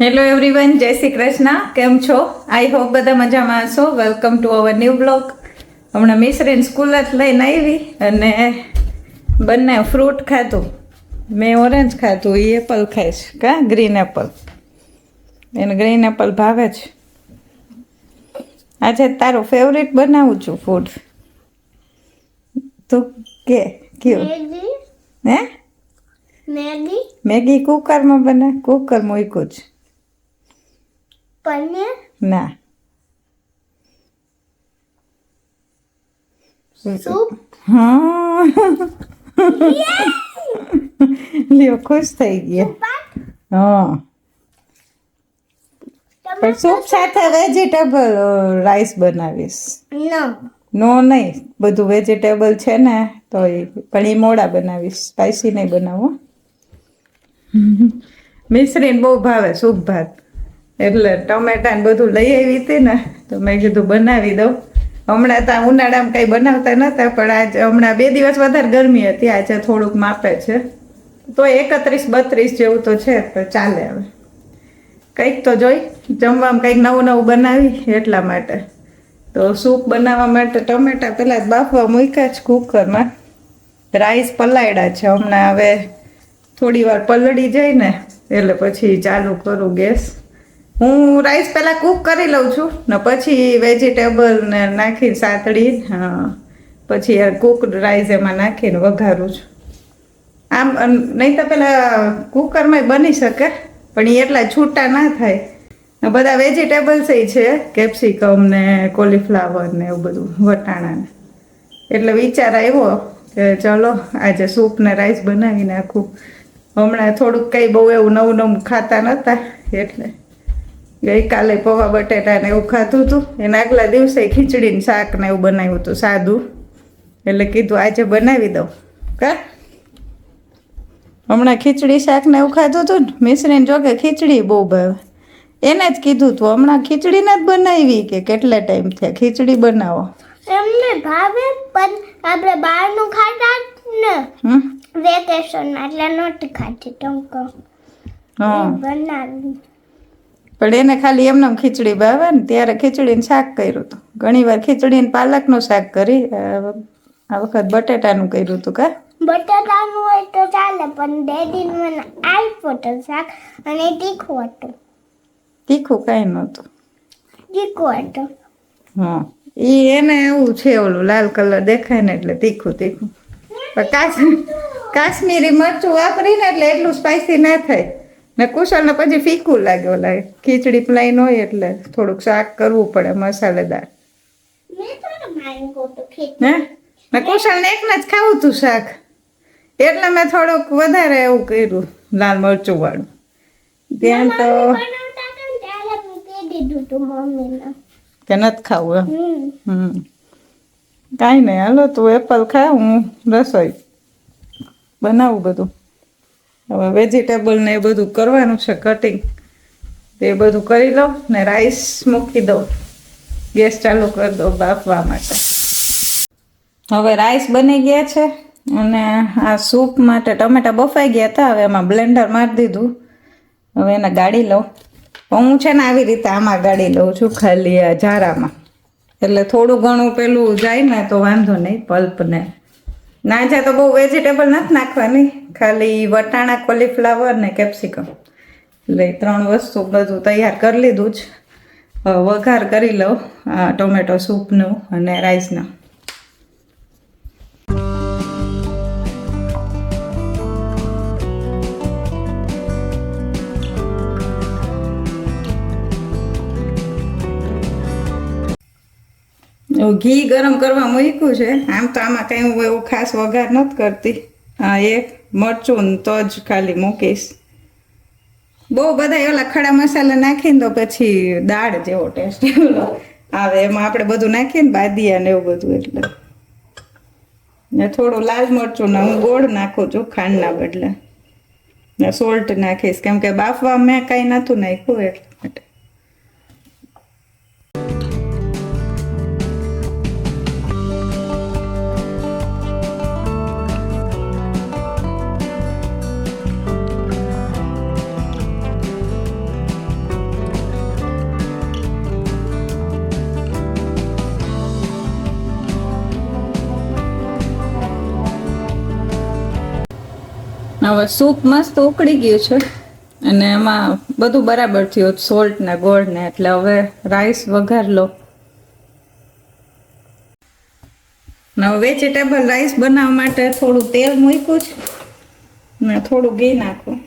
Hello everyone જય શ્રી કૃષ્ણ કેમ છો આઈ હોપ બધા મજામાં હશો. Welcome to our new blog હમણાં મિશ્રીન સ્કૂલ જ લઈને આવી અને બંને ફ્રૂટ ખાધું. મેં ઓરેન્જ ખાધું એ એપલ ખાઈશ. કા? ગ્રીન એપલ એને ગ્રીન એપલ ભાવે છે આજે તારું ફેવરિટ બનાવું છું ફૂડ તું કે કયું? હે? મેગી. મેગી કુકરમાં બને. કુકર મૂક્યું છે પનીર? ના. સૂપ? હા. લ્યો ખુશ થઈ ગયા. હા. પણ સૂપ સાથે વેજીટેબલ રાઈસ બનાવીશ. નો. નો નહીં બધું વેજીટેબલ છે ને તો એ પણ એ મોડા બનાવીશ. સ્પાઈસી નહીં બનાવો. મિશ્રીને બહુ ભાવે સૂપ ભાત. એટલે ટમેટા ને બધું લઈ આવી હતી ને, તો મેં કીધું બનાવી દઉં. હમણાં તો ઉનાળામાં કંઈ બનાવતા નહોતા પણ આજે હમણાં બે દિવસ વધારે ગરમી હતી, આજે થોડુંક માપે છે. તો એકત્રીસ બત્રીસ જેવું તો છે તો ચાલે હવે. કંઈક તો જોઈ, જમવામાં કંઈક નવું નવું બનાવી એટલા માટે. તો સૂપ બનાવવા માટે ટમેટા પહેલાં બાફવા મૂક્યા છે કુકરમાં. રાઈસ પલાળ્યા છે, હમણાં હવે થોડી વાર પલળી જાય ને, એટલે પછી ચાલુ કરું ગેસ. હું રાઈસ પહેલાં કૂક કરી લઉં છું, ને પછી વેજીટેબલ ને નાખીને સાતડી હા. પછી કૂક રાઈસ એમાં નાખીને વઘારું છું. આમ નહીં તો પહેલાં કુકરમાં બની શકે, પણ એ એટલા છૂટા ના થાય. બધા વેજીટેબલ્સ છે કેપ્સિકમ ને કોલીફ્લાવર ને એવું બધું, વટાણા ને. એટલે વિચાર આવ્યો કે ચલો, આજે સૂપ ને રાઈસ બનાવી નાખું. હમણાં થોડુંક કંઈ બહુ એવું નવું નવું ખાતા નહોતા એટલે ગઈકાલે પૌવા બટેટા ને એવું ખાધું હતું. એના આગલા દિવસે ખીચડી ને શાક ને એવું બનાવ્યું હતું સાદું. એટલે કીધું આજે બનાવી દઉં. કા? હમણાં ખીચડી શાક ને એવું ખાધું હતું ને મિશ્રીને જો કે ખીચડી બહુ ભાવે. એને જ કીધું તું હમણાં ખીચડી જ બનાવી કે કેટલા ટાઈમ થયા? ખીચડી બનાવો. એમને ભાવે પણ આપણે બહારનું ખાતા ને વેકેશન એટલે નહોતી ખાતી ટંકો હા. બનાવી પણ એને ખાલી એમને એમ ખીચડી ભાવે ને ત્યારે ખીચડીને શાક કર્યું હતું. ઘણીવાર ખીચડીને પાલકનું શાક કરી આ વખત બટેટાનું કર્યું હતું કા? બટેટાનું હોય તો ચાલે પણ ડેડી મને આપ્યો તો શાક અને તીખું હતું. તીખું કાંઈ નહોતું. તીખું હતું. હા. એ એને એવું છે ઓલું લાલ કલર દેખાય ને એટલે તીખું તીખું. પણ કાશ્મીરી મરચું વાપરીને એટલે એટલું સ્પાઇસી ના થાય. ને કુશળને પછી ફીકું લાગે ઓલા ખીચડી પ્લાઈન હોય એટલે થોડુંક શાક કરવું પડે મસાલેદાર. મેં હે? ને કુશળને એકને જ ખાવું તું શાક. એટલે મેં થોડુંક વધારે એવું કર્યું લાલ મરચું વાળું. ત્યાં તો? મેં કે નથી ખાવું એમ? હમ. કાંઈ નહીં હાલો તું એપલ ખા હું રસોઈ બનાવું બધું. હવે વેજીટેબલ ને એ બધું કરવાનું છે કટિંગ તે બધું કરી લઉં ને રાઈસ મૂકી દઉં. ગેસ ચાલુ કરી દઉં બાફવા માટે. હવે રાઈસ બની ગયા છે અને આ સૂપ માટે ટમેટા બફાઈ ગયા હતા, હવે એમાં બ્લેન્ડર મારી દીધું. હવે એને ગાળી લઉં. હું છે ને આવી રીતે આમાં ગાળી લઉં છું ખાલી આ જારામાં એટલે થોડું ઘણું પેલું જાય ને તો વાંધો નહીં પલ્પને ના. જાય તો બહુ વેજીટેબલ નથી નાખવાની. ખાલી વટાણા કોલીફ્લાવર ને કેપ્સિકમ એટલે ત્રણ વસ્તુ બધું તૈયાર કરી લીધું જ. વઘાર કરી લઉં ટોમેટો સૂપનું અને રાઈસનું ઘી ગરમ કરવા મૂક્યું છે. આમ તો આમાં કંઈ હું એવું ખાસ વઘાર નથી કરતી. હા, એક મરચું તો જ ખાલી મૂકીશ. બહુ બધા ઓલા ખડા મસાલા નાખીને તો પછી દાળ જેવો ટેસ્ટ આવે. એમાં આપણે બધું નાખીએ ને બાદિયા ને એવું બધું એટલે. ને થોડું લાલ મરચું ને હું ગોળ નાખું છું ખાંડના બદલે. ને સોલ્ટ નાખીશ. કેમ કે બાફવા મેં કાંઈ નહોતું નાખ્યું એટલે. હવે સૂપ મસ્ત ઉકળી ગયું છે. અને એમાં બધું બરાબર થયું. સોલ્ટ ને ગોળ ને એટલે હવે રાઈસ વઘાર લો હવે વેજીટેબલ રાઈસ બનાવવા માટે થોડું તેલ મૂક્યું છે. ને થોડું ઘી નાખું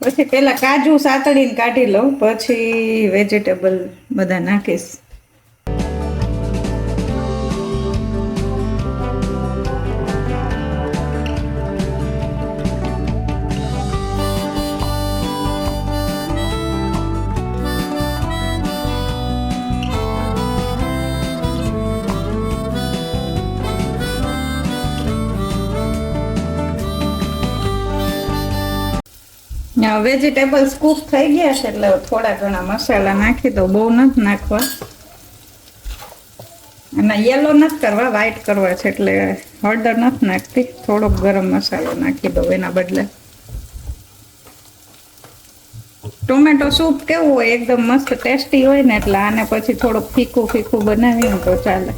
પછી પેલા કાજુ સાતડીને કાઢી લઉં. પછી વેજીટેબલ બધા નાખીશ. વેજીટેબલ કૂક થઈ ગયા છે એટલે થોડા ઘણા મસાલા નાખી દો બહુ નથી નાખવા. અને યલો નથી કરવા વ્હાઈટ કરવા છે એટલે હળદર નથી નાખતી. થોડોક ગરમ મસાલો નાખી દો એના બદલે. ટોમેટો સૂપ કેવું હોય, એકદમ મસ્ત ટેસ્ટી હોય ને એટલે આને પછી થોડુંક ફીકું ફીકું બનાવીએ ને તો ચાલે.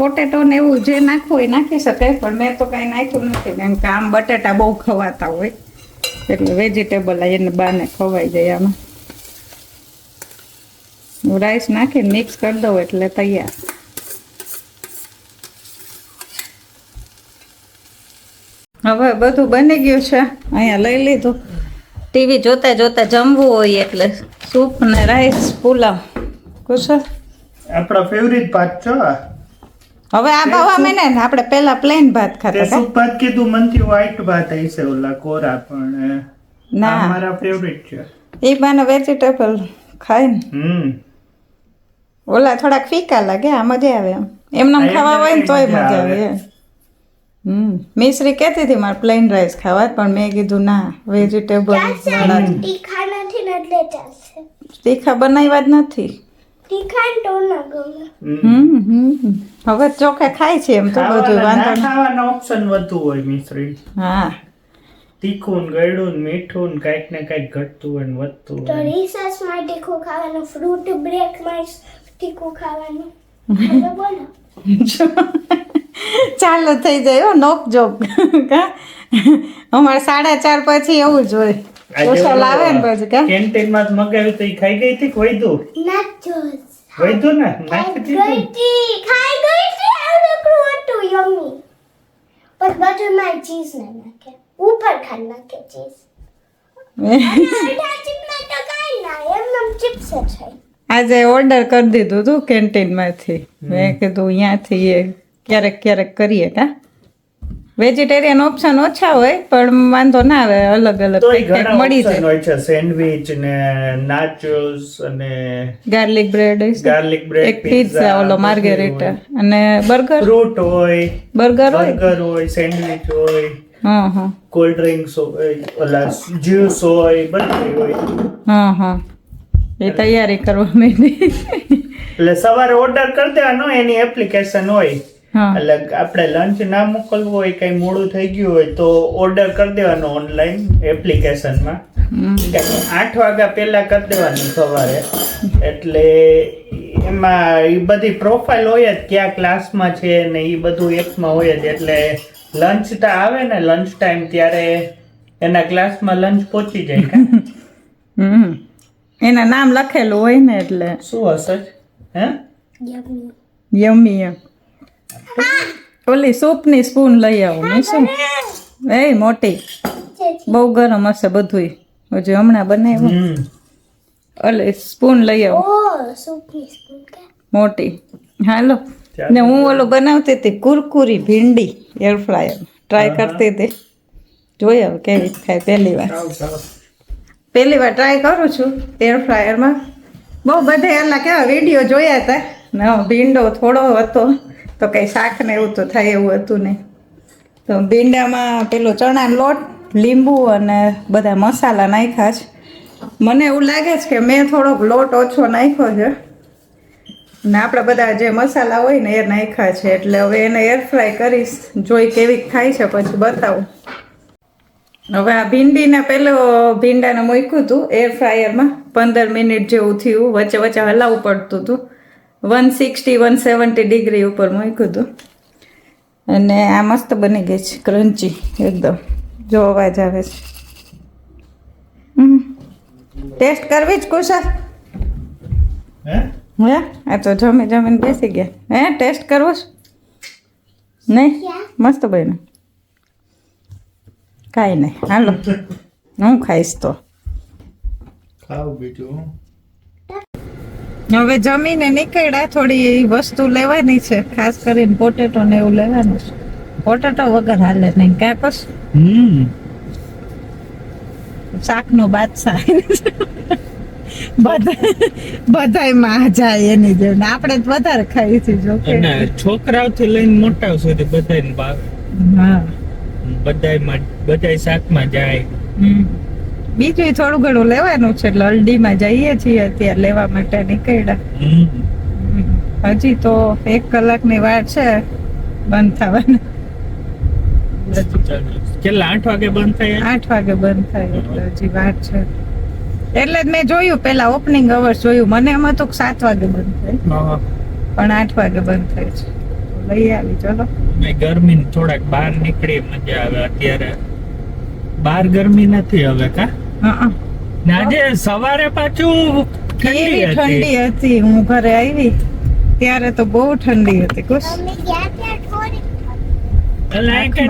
પોટેટો ને એવું જે નાખવું એ નાખી શકાય, પણ મેં તો કાંઈ નાખ્યું નથી. કેમ કે આમ બટેટા બહુ ખવાતા હોય. એટલે વેજીટેબલ એને બાને ખવાઈ જાય આમાં. રાઈસ નાખીને મિક્સ કરી દઉં એટલે તૈયાર. હવે બધું બની ગયું છે. અહીંયા લઈ લીધું. ટીવી જોતા જોતા જમવું હોય એટલે સૂપ ને રાઈસ પુલાવ. કુશળ આપણા ફેવરિટ ભાત છો. હવે આ ભાવ અમે ને આપણે પેલા પ્લેન ભાત ખાતા હતા. સૂપ ભાત કીધું મનથી વ્હાઈટ ભાત હશે ઓલા કોરા પણ ના. મારા ફેવરિટ છે. એ બાને વેજીટેબલ ખાય ને. હમ. ઓલા થોડાક ફીકા લાગે આ મજા આવે એમ. એમને ખાવા હોય ને તોય મજા આવે. આવે. હમ. મિશ્રી કહેતી હતી મારે પ્લેન રાઈસ ખાવા પણ મેં કીધું ના વેજીટેબલ તીખા નથી એટલે ચાલશે. તીખા બનાવ્યા જ નથી. હવે ચોખે ખાય છે એમ તો બધું વાંધો ખાવાનો ઓપ્શન વધુ હોય મિશ્રી હા. તીખું ને ગળ્યું ને મીઠું કાંઈક ને કાંઈક ઘટતું હોય ને વધતું તો હોય. રિસર્ચમાં તીખું ખાવાનું ફ્રૂટ બ્રેકમાં તીખું ખાવાનું. બોલો. ચાલો થઈ જાય હો નોક જોક. અમારે સાડા ચાર પછી એવું જ હોય. કુશલ લાવે ને પછી કા? કેન્ટીનમાં મગાવ્યું તો ખાઈ ગઈ હતી ને? ખાઈ ગઈ પણ બધું માં ચીઝ ના નાખે. ઉપર નાખે ચીઝ આજે ઓર્ડર કરી દીધું હતું કેન્ટીનમાંથી. મેં કીધું અહીંયાથી એ ક્યારેક ક્યારેક કરીએ કા? વેજીટેરિયન ઓપ્શન ઓછા હોય પણ વાંધો ના આવે અલગ અલગ કંઈક મળી જાય. હોય છે સેન્ડવિચ ને નાચોસ અને ગાર્લિક બ્રેડ ગાર્લિક બ્રેડ એક પિઝા ઓલો માર્ગેરિટા અને બર્ગર ફ્રૂટ હોય બર્ગર હોય? બર્ગર હોય સેન્ડવિચ હોય હા હા. કોલ્ડ ડ્રિંક્સ હોય ઓલા જ્યુસ હોય બધું હોય. હા હા. એ તૈયારી કરવાની. એટલે સવારે ઓર્ડર કરી દેવાનો એની એપ્લિકેશન હોય. એટલે આપણે લંચ ના મોકલવું હોય કઈ મોડું થઈ ગયું હોય તો ઓર્ડર કરી દેવાનો ઓનલાઈન એપ્લિકેશનમાં. આઠ વાગ્યા પહેલા કરી દેવાનું સવારે. એટલે એમાં એ બધી પ્રોફાઇલ હોય જ કયા ક્લાસમાં છે ને એ બધું એકમાં હોય જ. એટલે લંચ તો આવે ને લંચ ટાઈમ ત્યારે એના ક્લાસમાં લંચ પહોંચી જાય હમ. એના નામ લખેલું હોય ને એટલે. શું હશે? હે? યમી યમ્મી એમ ઓલી સૂપની સ્પૂન લઈ આવો શું? એ મોટી. બહુ ગરમ હશે બધુંય. હજુ હમણાં બનાવ્યું. ઓલે સ્પૂન લઈ આવો. ઓ સૂપની સ્પૂન કે? મોટી. હાલો. ને હું ઓલું બનાવતી હતી કુરકુરી ભીંડી એર ફ્રાયર ટ્રાય કરતી હતી. જોઈ હવે કેવી થાય પહેલી વાર. પહેલી વાર ટ્રાય કરું છું એર ફ્રાયરમાં બહુ બધે એલા કેવા વીડિયો જોયા હતા. ને ભીંડો થોડો હતો. તો કંઈ શાક ને એવું તો થાય એવું હતું નહીં. તો ભીંડામાં પેલો ચણા લોટ, લીંબુ અને બધા મસાલા નાખ્યા છે. મને એવું લાગે છે કે મેં થોડોક લોટ ઓછો નાખ્યો છે. ને આપણા બધા જે મસાલા હોય ને એ નાખ્યા છે. એટલે હવે એને એર ફ્રાય કરીશ, જોઈ કેવી થાય છે પછી બતાવું. હવે આ ભીંડીને પેલો ભીંડાને મૂક્યું હતું એર ફ્રાયરમાં પંદર મિનિટ જેવું થયું, વચ્ચે વચ્ચે હલાવવું પડતું હતું. One sixty one seventy degree ઉપર મૂક્યું હતું. અને આ મસ્ત બની ગઈ છે ક્રન્ચી એકદમ જો અવાજ આવે છે. ટેસ્ટ કરવી જ કુશલ હે? હે? આ તો જમી જમીને બેસી ગયા. હે ટેસ્ટ કરવો છે? નહીં? મસ્ત બન્યું. કાંઈ નહીં. હાલો. હું ખાઈશ તો. ખાવ બીજું હવે જમીને નીકળ્યા થોડી વસ્તુ લેવાની છે ખાસ કરીને પોટેટો ને એવું લેવાનું છે. પોટેટો વગર હાલે નહીં કાંઈ કશ. શાક નો બાદશાહ બધા માં જાય એની જેમ. ને આપણે જ વધારે ખાઈએ છીએ જો છોકરાઓથી લઈને મોટા સુધી બધાય ભાવે. હા. બધાયમાં બધાય શાકમાં જાય. હમ. બીજું થોડું ઘણું લેવાનું છે. એટલે હલ્દીમાં જઈએ છીએ અત્યારે લેવા માટે નીકળ્યા. હજી તો એક કલાકની વાર છે બંધ થવાની. કેટલા આઠ વાગે બંધ થાય આઠ વાગે બંધ થાય એટલે હજી વાર છે. એટલે જ મેં જોયું પેલા ઓપનિંગ અવર્સ જોયું. મને એમ હતું કે સાત વાગે બંધ થાય. પણ આઠ વાગે બંધ થાય છે. લઈ આવી ચલો. ગરમી થોડાક બહાર નીકળી મજા આવે અત્યારે. બહાર ગરમી નથી હવે કા? આજે સવારે પાછું ઠંડી કેવી ઠંડી હતી. હું ઘરે આવી ત્યારે તો બહુ ઠંડી હતી. કુશ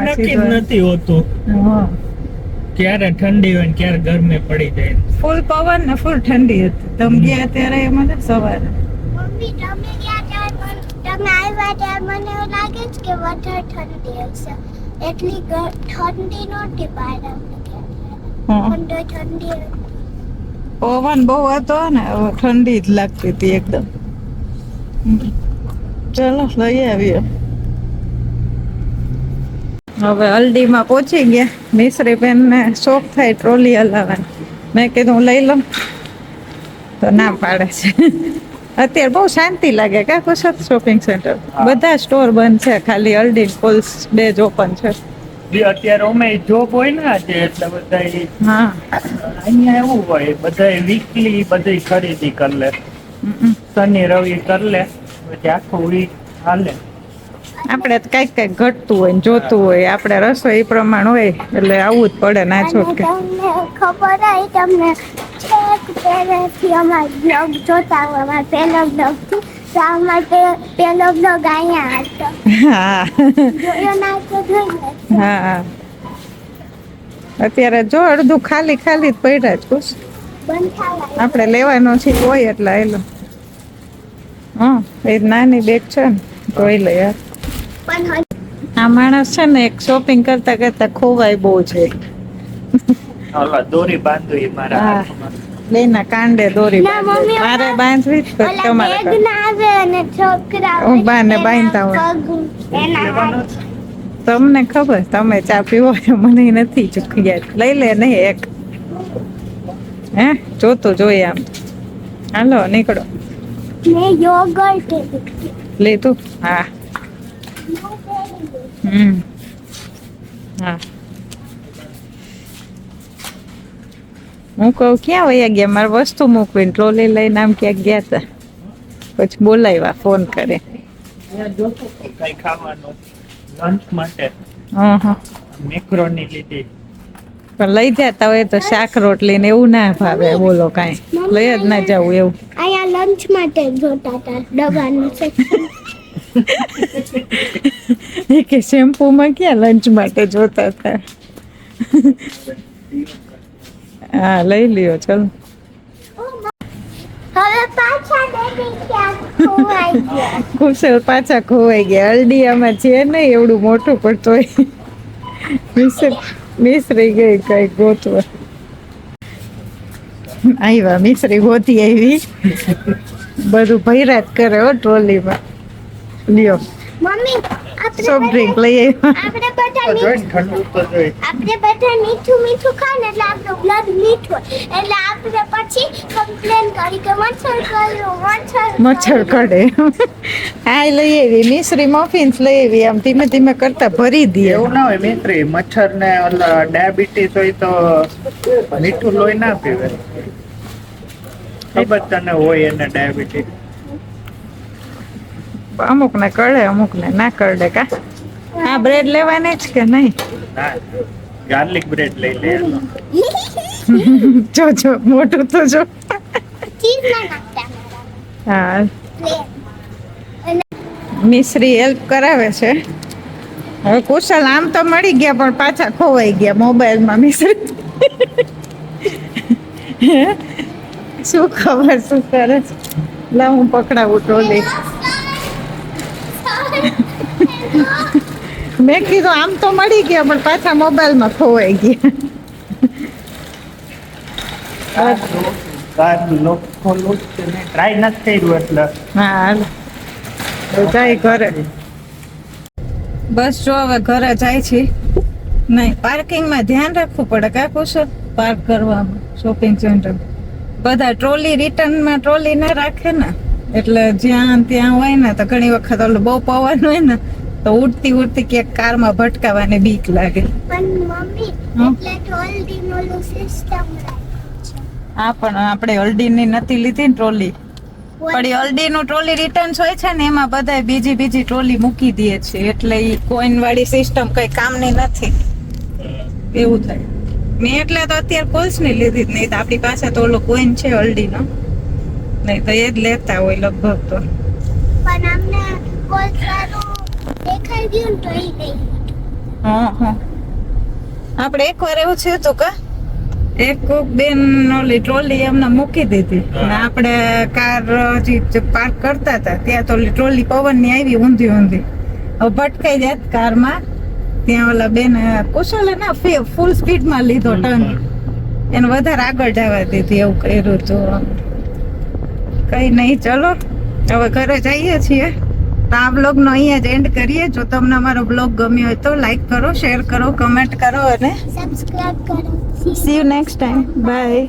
નક્કી નથી હોતું. ક્યારે ઠંડી હોય ને ક્યારે ગરમી પડી જાય. ફૂલ પવન ને ફૂલ ઠંડી હતી. તમે ગયા ત્યારે મને સવારે? મમ્મી તમે ગયા ત્યાં તમે આવ્યા ત્યાં મને એવું લાગે છે કે વધારે ઠંડી હશે. એટલી ઠંડી નહોતી બહાર પવન બહુ હતો ને ઠંડી જ લાગતી હતી એકદમ. ચલો લઈ આવીએ. હવે હલ્દીમાં પહોંચી ગયા. મિશ્રી બેનને શોખ થાય ટ્રોલી હલાવવાની. મેં કીધું હું લઈ લઉં. તો ના પાડે છે. અત્યારે બહુ શાંતિ લાગે કા કુશત શોપિંગ સેન્ટર બધા સ્ટોર બંધ છે ખાલી હલ્દી પોલ્સ બે જ ઓપન છે. અત્યારે અમે જોબ હોય ને આજે એટલે બધા અહીંયા એવું હોય બધા વીકલી બધી ખરીદી કરી લે. શનિ રવિ કરી લે પછી આખું વીક હાલે. આપણે તો કંઈક કંઈક ઘટતું હોય ને જોતું હોય આપણે રસોઈ પ્રમાણ હોય એટલે આવવું જ પડે ના છોટકે ખબર હોય તમને છેક પહેલેથી અમારા બ્લોગ જોતા હોય અમારા પહેલો બ્લોગ થી માટે પેલો બ્લોગ અહીંયા હતો હા. જોયો ના તો જોઈ હા અત્યારે જો અડધું ખાલી ખાલી જ પડ્યા જ કુશ આપણે લેવાનો છે હોય એટલે એલો હા એ નાની બેગ છે ને જોઈ લે યાર. આ માણસ છે ને એક શોપિંગ કરતા કરતા ખોવાય બહુ છે. દોરી બાંધો એ મારા હા. ના કાંડે દોરી ના, મારે બાંધવી જ તમારે. ના હું બાને બાંધતા હોય. તમને ખબર તમે ચા પીવો મને નથી ચૂક્યા લઈ લે નહીં એક. હે જોતું જોઈએ આમ. હાલો નીકળો. લીધું? હા. હમ. હા. હું કહું ક્યાં વયા ગયા? મારે વસ્તુ મૂકવીને ટ્રોલી લઈને આમ ક્યાંક ગયા હતા પછી બોલાવ્યા ફોન કરે. કઈ ખાવાનું લંચ માટે. મેક્રોની લીધી. પણ લઈ જતા હોય તો શાક રોટલી ને એવું ના ભાવે બોલો કાંઈ. લઈ જ ના જવું એવું. અહીંયા લંચ માટે જોતા હતા ડબ્બાનું સેક્શન એ કે શેમ્પૂમાં ક્યાં લંચ માટે જોતા હતા? હા લઈ લ્યો ચલો. કુશલ પાછા ખોવાઈ ગયા. હલ્દી આમાં છે ને એવડું મોટું પડતો મિશ્ર ગઈ કઈ ગોતવા. આવ્યા મિશ્રી ગોતી આવી. બધું ભૈરાત કરે હો ટ્રોલીમાં. લ્યો. મમ્મી સોફ્ટ ડ્રિંક લઈએ. આપણે બધા આપણે બધા મીઠું મીઠું ખાને એટલે આપણું બ્લડ મીઠું હોય. એટલે આપણે પછી કમ્પ્લેન કરી કે મચ્છર કર્યો મચ્છર મચ્છર કડે હા લઈ આવી મિશ્રી મફિન્સ લઈ આવી આમ ધીમે ધીમે કરતા ભરી દઈએ એવું ના હોય મિશ્રી મચ્છર ને ડાયાબિટીસ હોય તો મીઠું લોહી ના પીવે. ખબર તને હોય એને ડાયાબિટીસ અમુક ને અમુકને અમુક ને ના કરડે કા? આ બ્રેડ લેવાને જ કે નહીં? ગાર્લિક બ્રેડ લઈ લે. જો જો મોટું તો જો. હા. મિશ્રી હેલ્પ કરાવે છે. હવે કુશલ આમ તો મળી ગયા પણ પાછા ખોવાઈ ગયા મોબાઈલમાં મિશ્રી. શું ખબર શું કરે? લા હું પકડાવું ટ્રોલી. મેં કીધું આમ તો મળી ગયા પણ પાછા મોબાઈલમાં ખોવાઈ ગયા. ટ્રાય નથી કર્યું એટલે હા જાય ઘરે. બસ જો હવે ઘરે જાય છે. નહીં પાર્કિંગમાં ધ્યાન રાખવું પડે કા કુશલ પાર્ક કરવામાં શોપિંગ સેન્ટર બધા ટ્રોલી રિટર્નમાં ટ્રોલી ના રાખે ને. એટલે જ્યાં ત્યાં હોય ને તો ઘણી વખત ઓલું બહુ પવન હોય ને તો ઉડતી ઉડતી ક્યાંક કારમાં ભટકાવાને બીક લાગે. પણ મમ્મી એટલે ટ્રોલડી નો સિસ્ટમ હા પણ આપણે હલ્દીની નથી લીધી ને ટ્રોલી. પણ એ નું ટ્રોલી રિટર્ન્સ હોય છે ને એમાં બધા બીજી બીજી ટ્રોલી મૂકી દે છે. એટલે એ કોઈન વાળી સિસ્ટમ કઈ કામની નથી. એવું થાય. મેં એટલે તો અત્યારે કોલ્સની લીધી જ નહીં તો આપણી પાસે તો ઓલો કોઈન છે હલ્દીનો. નહીં તો એ જ લેતા હોય લગભગ તો. પણ અમને કોઈ સારું એક ને આપણે એકવાર એવું છે તો કે એક કોક બેન ઓલી ટ્રોલી એમને મૂકી દીધી. અને આપણે કાર હજી પાર્ક કરતા હતા ત્યાં તો ઓલી ટ્રોલી પવનની આવી ઊંધી ઊંધી. હવે ભટકાઈ જાત કારમાં. ત્યાં ઓલા બેન કુશલે ના ફૂલ સ્પીડમાં લીધો ટર્ન એને વધારે આગળ જવા દીધી એવું કર્યું હતું. કઈ નહીં ચલો. હવે ઘરે જઈએ છીએ. તો આ બ્લોગનો અહીંયા જ એન્ડ કરીએ. જો તમને અમારો બ્લોગ ગમ્યો હોય તો લાઈક કરો શેર કરો કમેન્ટ કરો અને સબસ્ક્રાઇબ કરો. See you next time bye